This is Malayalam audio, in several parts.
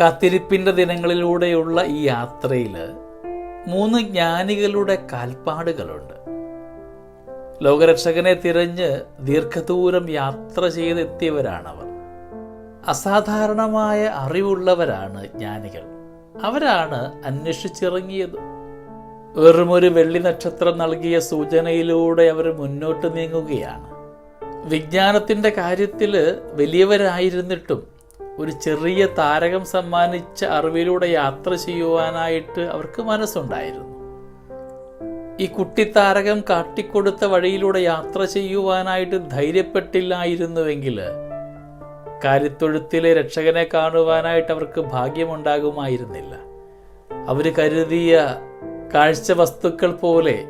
കാത്തിരിപ്പിന്റെ ദിനങ്ങളിലൂടെയുള്ള ഈ യാത്രയിൽ മൂന്ന് ജ്ഞാനികളുടെ കാൽപ്പാടുകളുണ്ട്. ലോകരക്ഷകനെ തിരഞ്ഞ് ദീർഘദൂരം യാത്ര ചെയ്തെത്തിയവരാണവർ. അസാധാരണമായ അറിവുള്ളവരാണ് ജ്ഞാനികൾ. അവരാണ് അന്വേഷിച്ചിറങ്ങിയത്. വെറുമൊരു വെള്ളി നക്ഷത്രം നൽകിയ സൂചനയിലൂടെ അവർ മുന്നോട്ട് നീങ്ങുകയാണ്. വിജ്ഞാനത്തിന്റെ കാര്യത്തിൽ വലിയവരായിരുന്നിട്ടും ഒരു ചെറിയ താരകം സമ്മാനിച്ച അറിവിലൂടെ യാത്ര ചെയ്യുവാനായിട്ട് അവർക്ക് മനസ്സുണ്ടായിരുന്നു. ഈ കുട്ടി കുട്ടിത്താരകം കാട്ടിക്കൊടുത്ത വഴിയിലൂടെ യാത്ര ചെയ്യുവാനായിട്ട് ധൈര്യപ്പെട്ടില്ലായിരുന്നുവെങ്കിൽ കാര്യത്തൊഴുത്തിലെ രക്ഷകനെ കാണുവാനായിട്ട് അവർക്ക് ഭാഗ്യമുണ്ടാകുമായിരുന്നില്ല. അവർ കരുതിയ കാഴ്ച വസ്തുക്കൾ പോലെ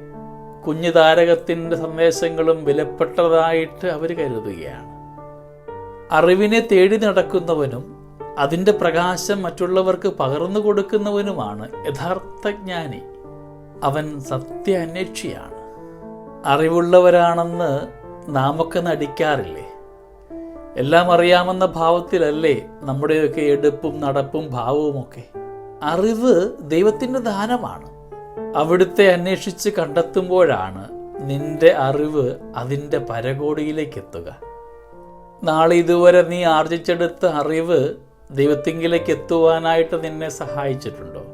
കുഞ്ഞു താരകത്തിന്റെ സന്ദേശങ്ങളും വിലപ്പെട്ടതായിട്ട് അവർ കരുതുകയാണ്. അറിവിനെ തേടി നടക്കുന്നവനും അതിന്റെ പ്രകാശം മറ്റുള്ളവർക്ക് പകർന്നു കൊടുക്കുന്നവനുമാണ് യഥാർത്ഥ ജ്ഞാനി. അവൻ സത്യ അന്വേഷിയാണ് അറിവുള്ളവരാണെന്ന് നാമൊക്കെ നടിക്കാറില്ലേ? എല്ലാം അറിയാമെന്ന ഭാവത്തിലല്ലേ നമ്മുടെയൊക്കെ എടുപ്പും നടപ്പും ഭാവവുമൊക്കെ. അറിവ് ദൈവത്തിന്റെ ദാനമാണ്. അവിടുത്തെ അന്വേഷിച്ച് കണ്ടെത്തുമ്പോഴാണ് നിന്റെ അറിവ് അതിന്റെ പരകോടിയിലേക്ക് എത്തുക. നാളെ ഇതുവരെ നീ ആർജിച്ചെടുത്ത അറിവ് ദൈവത്തിങ്കിലേക്ക് എത്തുവാനായിട്ട് നിന്നെ സഹായിച്ചിട്ടുണ്ടോ?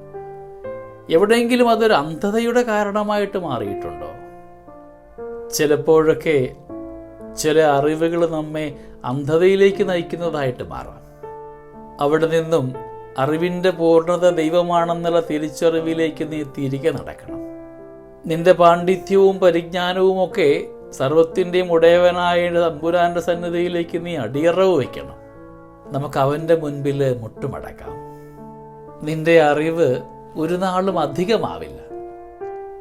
എവിടെയെങ്കിലും അതൊരു അന്ധതയുടെ കാരണമായിട്ട് മാറിയിട്ടുണ്ടോ? ചിലപ്പോഴൊക്കെ ചില അറിവുകൾ നമ്മെ അന്ധതയിലേക്ക് നയിക്കുന്നതായിട്ട് മാറാം. അവിടെ നിന്നും അറിവിന്റെ പൂർണത ദൈവമാണെന്നുള്ള തിരിച്ചറിവിലേക്ക് നീ തിരികെ നടക്കണം. നിന്റെ പാണ്ഡിത്യവും പരിജ്ഞാനവും ഒക്കെ സർവത്തിന്റെയും ഉടയവനായ തമ്പുരാന്റെ സന്നിധിയിലേക്ക് നീ അടിയറവ് വയ്ക്കണം. നമുക്ക് അവന്റെ മുൻപിൽ മുട്ടുമടക്കാം. നിന്റെ അറിവ് ഒരു നാളും അധികമാവില്ല.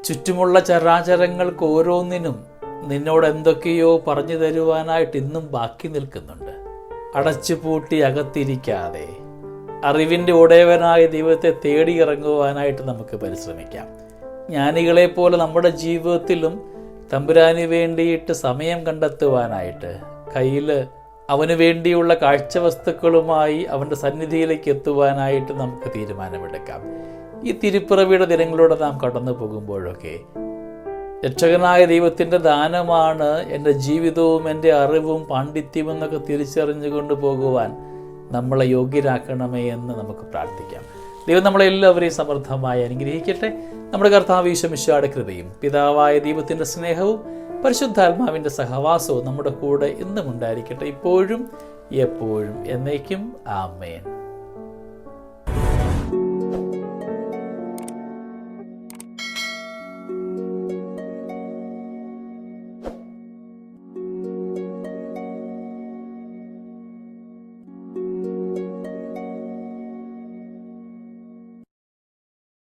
ചുറ്റുമുള്ള ചരാചരങ്ങൾക്ക് ഓരോന്നിനും നിന്നോട് എന്തൊക്കെയോ പറഞ്ഞു തരുവാനായിട്ട് ഇന്നും ബാക്കി നിൽക്കുന്നുണ്ട്. അടച്ചുപൂട്ടി അകത്തിരിക്കാതെ അറിവിന്റെ ഉടയവനായ ദൈവത്തെ തേടി ഇറങ്ങുവാനായിട്ട് നമുക്ക് പരിശ്രമിക്കാം. ജ്ഞാനികളെ പോലെ നമ്മുടെ ജീവിതത്തിലും തമ്പുരാന് വേണ്ടിയിട്ട് സമയം കണ്ടെത്തുവാനായിട്ട് കയ്യിൽ അവന് വേണ്ടിയുള്ള കാഴ്ചവസ്തുക്കളുമായി അവന്റെ സന്നിധിയിലേക്ക് എത്തുവാനായിട്ട് നമുക്ക് തീരുമാനമെടുക്കാം. ഈ തിരുപ്പിറവിയുടെ ദിനങ്ങളിലൂടെ നാം കടന്നു പോകുമ്പോഴൊക്കെ രക്ഷകനായ ദൈവത്തിന്റെ ദാനമാണ് എന്റെ ജീവിതവും എന്റെ അറിവും പാണ്ഡിത്യവും എന്നൊക്കെ തിരിച്ചറിഞ്ഞുകൊണ്ട് പോകുവാൻ നമ്മളെ യോഗ്യരാക്കണമേ എന്ന് നമുക്ക് പ്രാർത്ഥിക്കാം. ദൈവം നമ്മളെല്ലാവരെയും സമൃദ്ധമായി അനുഗ്രഹിക്കട്ടെ. നമ്മുടെ കർത്താവ് ഈശ്വമിശാടെ കൃപയും പിതാവായ ദൈവത്തിന്റെ സ്നേഹവും പരിശുദ്ധാത്മാവിന്റെ സഹവാസവും നമ്മുടെ കൂടെ എന്നും ഉണ്ടായിരിക്കട്ടെ ഇപ്പോഴും എപ്പോഴും എന്നേക്കും. ആമേൻ.